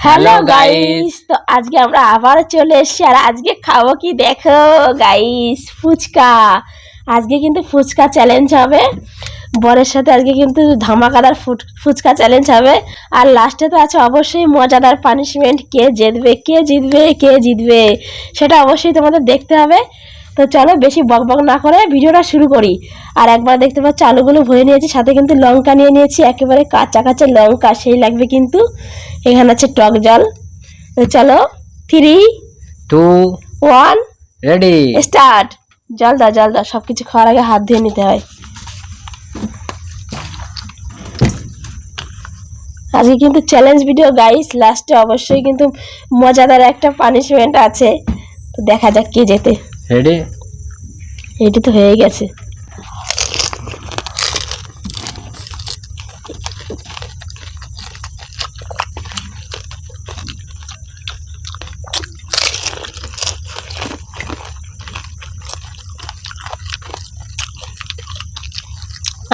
Hello guys তো আজকে আমরা আবার চলে এসেছি আর আজকে খাব কি দেখো গাইস ফুচকা। আজকে কিন্তু ফুচকা চ্যালেঞ্জ হবে। বরের সাথে আজকে কিন্তু ধামাকাদার ফুট- ফুচকা চ্যালেঞ্জ হবে। আর লাস্টে তো আছে অবশ্যই মজাদার পানিশমেন্ট কে জিতবে কে জিতবে কে জিতবে সেটা অবশ্যই তোমাদের দেখতে হবে। তো চলো বেশি বক বক না করে ভিডিওটা শুরু করি। আর একবার দেখতে পাচ্ছ আলুগুলো ভরে নিয়েছি সাথে কিন্তু লঙ্কা নিয়ে নিয়েছি একেবারে কাঁচা কাঁচা লঙ্কা সেই লাগবে কিন্তু। এখানে আছে টক জল। তো চলো three two one ready start জল দাও জল দাও সব কিছু খাওয়ার আগে হাত ধুয়ে নিতে হয়। আজকে কিন্তু চ্যালেঞ্জ ভিডিও গাইস লাস্টে অবশ্যই কিন্তু মজাদার একটা পানিশমেন্ট আছে। তো দেখা যাক কে যেতে রেডি এটি তো হয়ে গেছে।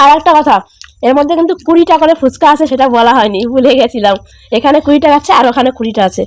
আর একটা কথা, এর মধ্যে কিন্তু কুড়িটা করে ফুচকা আছে সেটা বলা হয়নি, ভুলে গেছিলাম। এখানে কুড়িটা আছে আর ওখানে কুড়িটা আছে।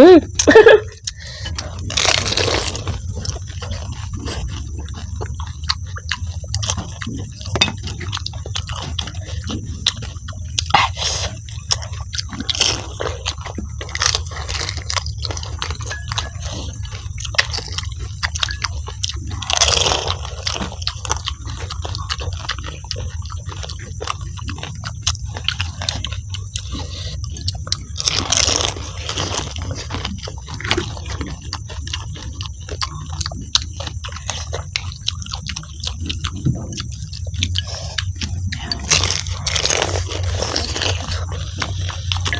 Mm.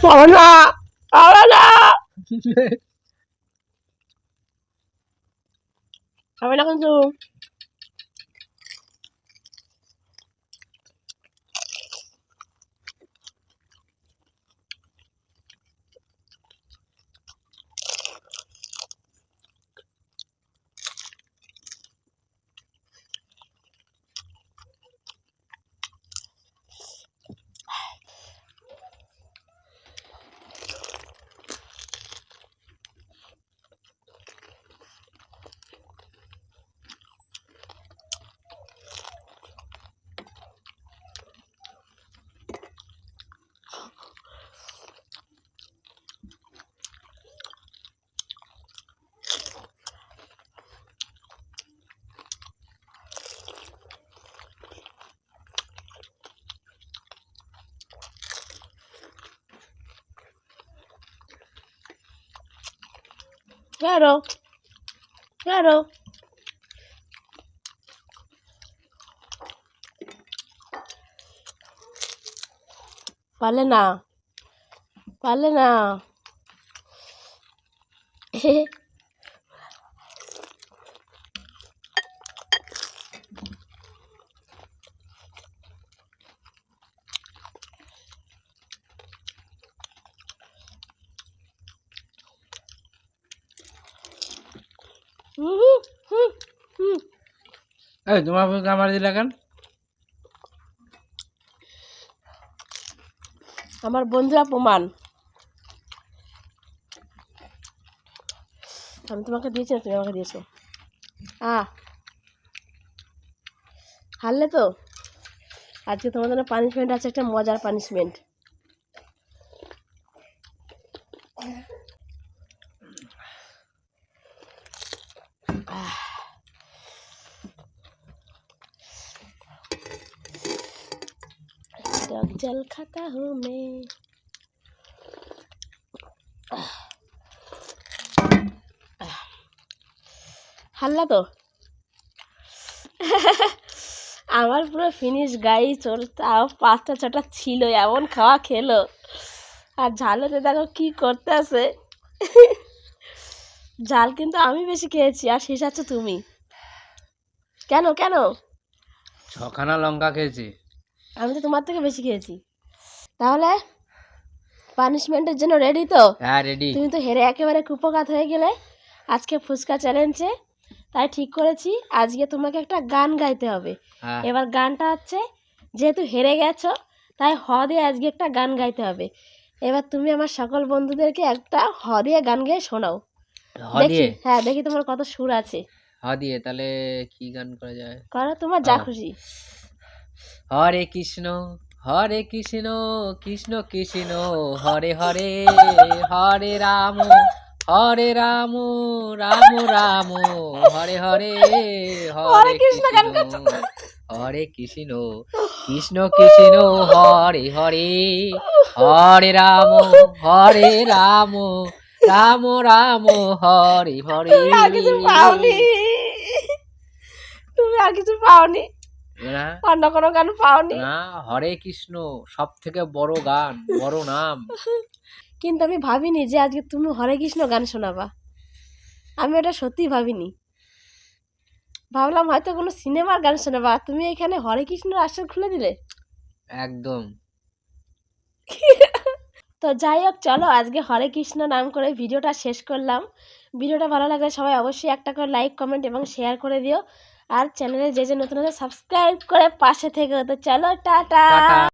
বাবা না বাবা না হবে না কিন্তু Claro. Claro. পারলে না পারলে না এই, তোমার আমার দিলা কেন? আমার বন্ধুরা প্রমাণ আমি তোমাকে দিয়েছি না, তুমি আমাকে দিয়েছ। আ। হারলে তো? আজকে জন্য পানিশমেন্ট আছে, একটা মজার পানিশমেন্ট टक जल खाता हूँ मैं হারলা তো আমার পুরো ফিনিশ গাই চল তাও পাঁচটা ছটা ছিল এমন খাওয়া খেলো আর ঝালেতে দেখো কি করতে আছে ঝাল কিন্তু আমি বেশি খেয়েছি আর শেষ আছে তুমি কেন কেন ছখানা লঙ্কা খেয়েছি আমি তো তোমার থেকে বেশি খেয়েছি। তাহলে পানিশমেন্টের জন্য রেডি তো? হ্যাঁ রেডি তুমি তো হেরে একেবারে কুপকাত হয়ে গেলে আজকে ফুচকা চ্যালেঞ্জে তাই ঠিক করেছি আজকে তোমাকে একটা গান গাইতে হবে। হ্যাঁ। এবার গানটা হচ্ছে যেহেতু হেরে গেছো তাই হ দিয়ে আজকে একটা গান গাইতে হবে। এবার তুমি আমার সকল বন্ধুদেরকে একটা হ দিয়ে গান গেয়ে শোনাও। দেখি হ্যাঁ দেখি তোমার কত সুর আছে। হ দিয়ে তাহলে কি গান করা যায়? করো তোমার যা। খুশি। হরে কৃষ্ণ হরে কৃষ্ণ কৃষ্ণ কৃষ্ণ হরে হরে হরে রাম হরে রাম রাম রাম হরে হরে হরে কৃষ্ণ। হরে কৃষ্ণ কৃষ্ণ কৃষ্ণ হরে হরে হরে রাম হরে রাম রাম রাম হরে হরে। তুমি আর কিছু পাওনি। তুমি আর কিছু পাওনি। না অন্য কোনো গান পাওনি। না হরে কৃষ্ণ সব থেকে বড় গান বড় নাম। কিন্তু আমি ভাবিনি যে আজকে তুমি হরে কৃষ্ণ গান শোনাবা। আমি এটা সত্যি ভাবিনি। ভাবলাম হয়তো কোনো সিনেমার গান শোনাবা। তুমি এখানে হরে কৃষ্ণর আসর খুলে দিলে? একদম। তো যাই হোক চলো আজকে হরে কৃষ্ণ নাম করে ভিডিওটা শেষ করলাম। ভিডিওটা ভালো লাগলে সবাই অবশ্যই একটা করে লাইক কমেন্ট এবং শেয়ার করে দিও। আর চ্যানেলে যে যে নতুন আছে সাবস্ক্রাইব করে পাশে থেকে তো চলো টাটা।